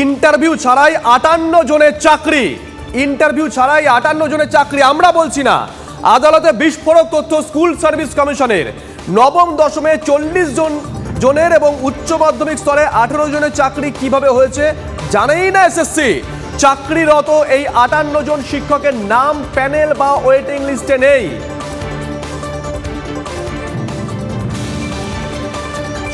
Interview ছাড়াই আটান্ন জনের চাকরি। ইন্টারভিউ ছাড়াই আটান্ন জনের চাকরি, আমরা বলছি না। আদালতে বিস্ফোরক তথ্য স্কুল সার্ভিস কমিশনের। নবম দশমে চল্লিশ জন, জনের এবং উচ্চ মাধ্যমিক স্তরে আঠেরো জনের চাকরি কীভাবে হয়েছে, জানেই না এসএসসি। চাকরিরত এই আটান্ন জন শিক্ষকের নাম প্যানেল বা ওয়েটিং লিস্টে নেই।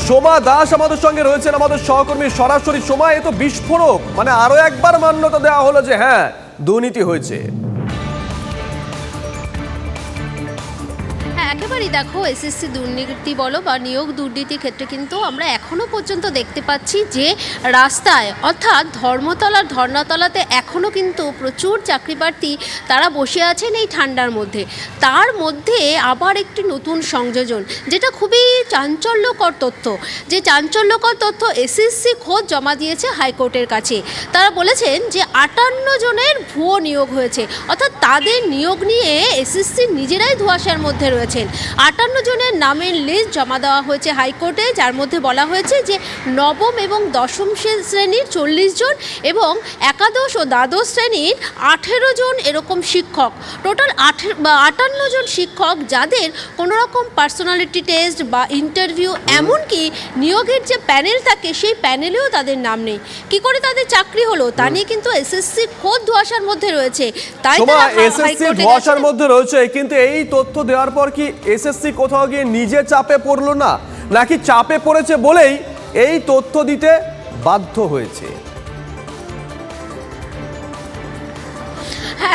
সোমা দাস আমাদের সঙ্গে রয়েছেন, আমাদের সহকর্মী সরাসরি। সোমা, এ তো বিস্ফোরক। মানে আরও একবার মান্যতা দেওয়া হলো যে হ্যাঁ দুর্নীতি হয়েছে। হ্যাঁ দেখো এসএসসি দুর্নীতি বলো বা নিয়োগ দুর্নীতির ক্ষেত্রে কিন্তু আমরা এখনও পর্যন্ত দেখতে পাচ্ছি যে রাস্তায় অর্থাৎ ধর্মতলার ধর্নাতলাতে এখনও কিন্তু প্রচুর চাকরি প্রার্থী তারা বসে আছেন এই ঠান্ডার মধ্যে। তার মধ্যে আবার একটি নতুন সংযোজন, যেটা খুবই চাঞ্চল্যকর তথ্য, যে চাঞ্চল্যকর তথ্য এসএসসি খোঁজ জমা দিয়েছে হাইকোর্টের কাছে। তারা বলেছেন যে আটান্ন জনের ভুয়ো নিয়োগ হয়েছে, অর্থাৎ তাদের নিয়োগ নিয়ে এসএসসি নিজেরাই ধোঁয়াশার মধ্যে রয়েছেন। আটান্ন জনের নামের লিস্ট জমা দেওয়া হয়েছে হাইকোর্টে যার মধ্যে বলা হয়েছে যে নবম এবং দশম শ্রে- শ্রেণির চল্লিশ জন এবং একাদশ ও দ্বাদশ শ্রেণির আঠেরো জন এরকম শিক্ষক। টোটাল আটান্ন জন শিক্ষক যাদের কোনো রকম পার্সোনালিটি টেস্ট বা ইন্টারভিউ এমনকি নিয়োগের যে প্যানেল থাকে সেই প্যানেলেও তাদের নাম নেই। কি করে তাদের চাকরি হলো? তা নিয়ে কিন্তু এসএসসি খোদ ধোয়াশার মধ্যে রয়েছে। তাই এসএসসি ধোয়াশার মধ্যে রয়েছে কিন্তু এই তথ্য দেওয়ার পর কি এসএসসি কোথাও গিয়ে নিজে চাপে পড়ল না, নাকি চাপে পড়েছে বলেই এই তথ্য দিতে বাধ্য হয়েছে?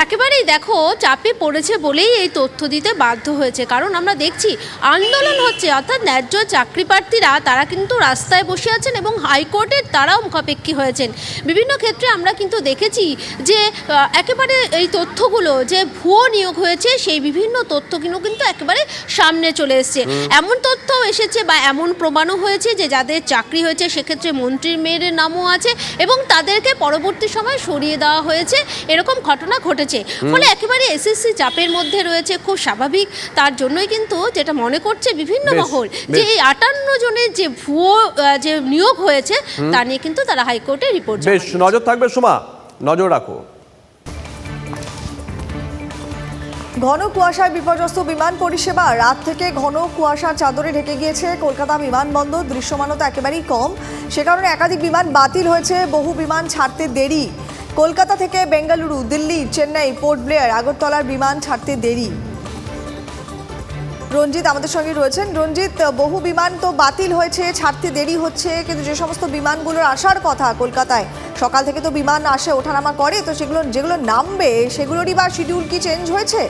একেবারেই দেখো চাপে পড়েছে বলেই এই তথ্য দিতে বাধ্য হয়েছে। কারণ আমরা দেখছি আন্দোলন হচ্ছে অর্থাৎ ন্যায্য চাকরি প্রার্থীরা তারা কিন্তু রাস্তায় বসে আছেন এবং হাইকোর্টের তারাও মুখাপেক্ষী হয়েছেন। বিভিন্ন ক্ষেত্রে আমরা কিন্তু দেখেছি যে একেবারে এই তথ্যগুলো যে ভুয়ো নিয়োগ হয়েছে সেই বিভিন্ন তথ্য কিন্তু কিন্তু একেবারে সামনে চলে এসছে। এমন তথ্য এসেছে বা এমন প্রমাণও হয়েছে যে যাদের চাকরি হয়েছে সেক্ষেত্রে মন্ত্রীর মেয়ের নামও আছে এবং তাদেরকে পরবর্তী সময় সরিয়ে দেওয়া হয়েছে। এরকম ঘটনা ঘটেছে। ফলে একেবারে এসএসসি চাপের মধ্যে রয়েছে খুব স্বাভাবিক। তার জন্যই কিন্তু যেটা মনে করছে বিভিন্ন মহল যে এই আটান্ন জনের যে ভুয়ো যে নিয়োগ হয়েছে তা নিয়ে কিন্তু তারা হাইকোর্টে রিপোর্ট বেশ নজর থাকবে সোমা নজর রাখো। ঘন কুয়াশায় বিপর্যস্ত বিমান পরিষেবা রাত থেকে ঘন কুয়াশার চাদরে ঢেকে গিয়েছে কলকাতা বিমানবন্দর দৃশ্যমানতা একেবারেই কম। সে কারণে একাধিক বিমান বাতিল হয়েছে বহু বিমান ছাড়তে দেরি। কলকাতা থেকে বেঙ্গালুরু, দিল্লি, চেন্নাই, পোর্ট ব্লেয়ার, আগরতলার বিমান ছাড়তে দেরি। রঞ্জিত আমাদের সঙ্গে রয়েছেন। রঞ্জিত, বহু বিমান তো বাতিল হয়েছে, ছাড়তে দেরি হচ্ছে, কিন্তু যে সমস্ত বিমানগুলোর আসার কথা কলকাতায়, সকাল থেকে তো বিমান আসে, ওঠানামা করে, তো সেগুলো যেগুলো নামবে, সেগুলোরই বা শিডিউল কি চেঞ্জ হয়েছে?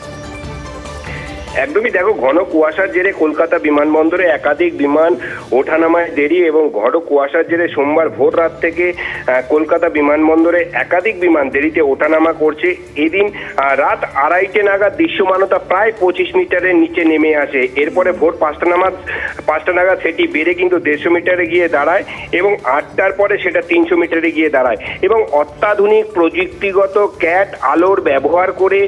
একদমই দেখো, ঘন কুয়াশার জেরে কলকাতা বিমানবন্দরে একাধিক বিমান ওঠানামায় দেরি এবং ঘন কুয়াশার জেরে সোমবার ভোর রাত থেকে কলকাতা বিমানবন্দরে একাধিক বিমান দেরিতে ওঠানামা করছে। এদিন রাত আড়াইটে নাগাদ দৃশ্যমানতা প্রায় পঁচিশ মিটারের নিচে নেমে আসে। এরপরে ভোর পাঁচটা নাগাদ পাঁচটা নাগাদ সেটি বেড়ে কিন্তু দেড়শো মিটারে গিয়ে দাঁড়ায় এবং আটটার পরে সেটা তিনশো মিটারে গিয়ে দাঁড়ায়। এবং অত্যাধুনিক প্রযুক্তিগত ক্যাট, আলোর ব্যবহার করে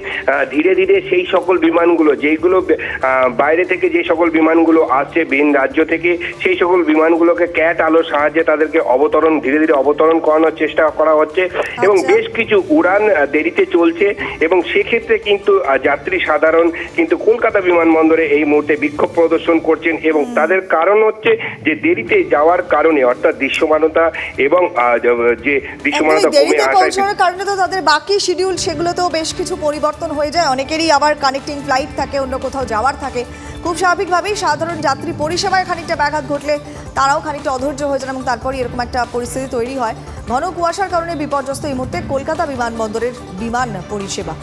ধীরে ধীরে সেই সকল বিমানগুলো যেইগুলো আহ, বাইরে থেকে যে সকল বিমানগুলো আসছে ভিন রাজ্য থেকে সেই সকল বিমানগুলোকে ক্যাট আলোর সাহায্যে তাদেরকে অবতরণ ধীরে ধীরে অবতরণ করানোর চেষ্টা করা হচ্ছে এবং আচ্ছা। বেশ কিছু উড়ান দেরিতে চলছে এবং সেক্ষেত্রে কিন্তু যাত্রী সাধারণ কিন্তু কলকাতা বিমানবন্দরে এই মুহূর্তে বিক্ষোভ প্রদর্শন করছেন এবং তাদের কারণ হচ্ছে যে দেরিতে যাওয়ার কারণে অর্থাৎ দৃশ্যমানতা এবং যে দৃশ্যমানতা কমে পৌঁছানোর কারণে তো তাদের বাকি শিডিউল সেগুলোতেও বেশ কিছু পরিবর্তন হয়ে যায় অনেকেরই আবার কানেক্টিং ফ্লাইট থাকে অন্য কোথাও যাওয়ার থাকে। খুব স্বাভাবিকভাবেই সাধারণ যাত্রী পরিষেবায় খানিকটা ব্যাঘাত ঘটলে তারাও খানিকটা অধৈর্য হয়ে যান এবং তারপরই এরকম একটা পরিস্থিতি তৈরি হয়। ঘন কুয়াশার কারণে বিপর্যস্ত এই মুহূর্তে কলকাতা বিমানবন্দরের বিমান পরিষেবা।